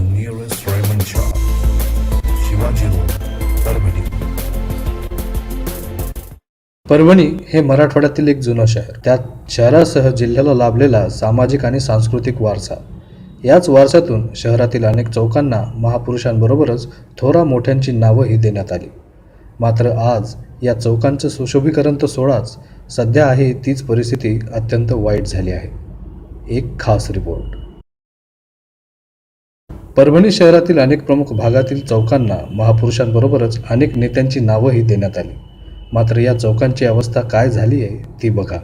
nearest Raymond shop. Parbhani हे मराठवाड्यातील एक जुनं शहर. त्यात शहरासह जिल्ह्याला लाभलेला सामाजिक आणि सांस्कृतिक वारसा. याच वारसातून शहरातील अनेक चौकांना महापुरुषांबरोबरच थोरा मोठ्यांची नावंही देण्यात आली. मात्र आज या चौकांचं सुशोभीकरण तर सोळाच सध्या आहे तीच परिस्थिती अत्यंत वाईट झाली आहे. एक खास रिपोर्ट. परभणी शहरातील अनेक प्रमुख भागातील चौकांना महापुरुषांबरोबरच अनेक नेत्यांची नावंही देण्यात आली. मात्र या चौकांची अवस्था काय झाली आहे ती बघा.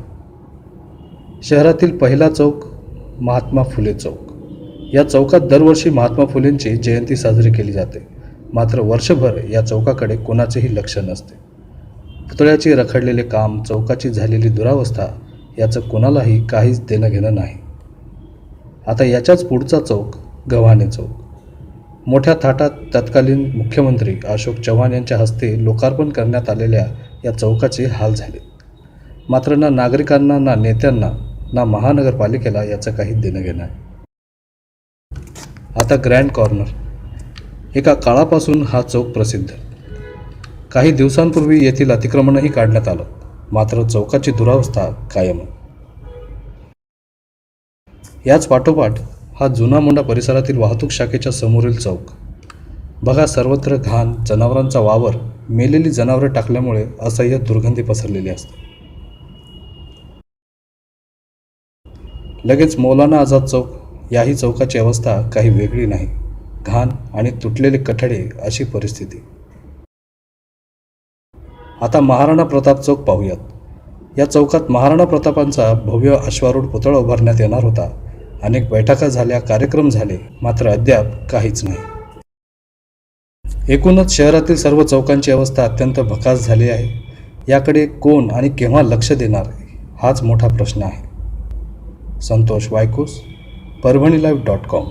शहरातील पहिला चौक महात्मा फुले चौक. या चौकात दरवर्षी महात्मा फुलेंची जयंती साजरी केली जाते. मात्र वर्षभर या चौकाकडे कोणाचेही लक्ष नसते. पुतळ्याचे रखडलेले काम चौकाची झालेली दुरावस्था याचं कोणालाही काहीच देणं घेणं नाही. आता याच्याच पुढचा चौक गव्हाणे चौक. मोठ्या थाटात तत्कालीन मुख्यमंत्री अशोक चव्हाण यांच्या हस्ते लोकार्पण करण्यात आलेल्या या चौकाचे हाल झाले. मात्र ना नागरिकांना ना नेत्यांना ना महानगरपालिकेला याचं काही देणं घेणं. आहे आता ग्रँड कॉर्नर. एका काळापासून हा चौक प्रसिद्ध. काही दिवसांपूर्वी येथील अतिक्रमणही काढण्यात आलं. मात्र चौकाची दुरावस्था कायम. याच पाठोपाठ हा जुना मोंडा परिसरातील वाहतूक शाखेच्या समोरील चौक. बघा सर्वत्र घाण जनावरांचा वावर मेलेली जनावरं टाकल्यामुळे असह्य दुर्गंधी पसरलेली असते. लगेच मौलाना आझाद चौक याही चौकाची अवस्था काही वेगळी नाही. घाण आणि तुटलेले कठडे अशी परिस्थिती. आता महाराणा प्रताप चौक पाहूयात. या चौकात महाराणा प्रतापांचा भव्य अश्वारूढ पुतळा उभारण्यात येणार होता. अनेक बैठका झाल्या कार्यक्रम झाले मात्र अद्याप काहीच नाही. एकूणच शहरातील सर्व चौकांची अवस्था अत्यंत भकास झाली आहे. याकडे कोण आणि केव्हा लक्ष देणार हाच मोठा प्रश्न आहे. Santosh Vaikus Parbhani live dot com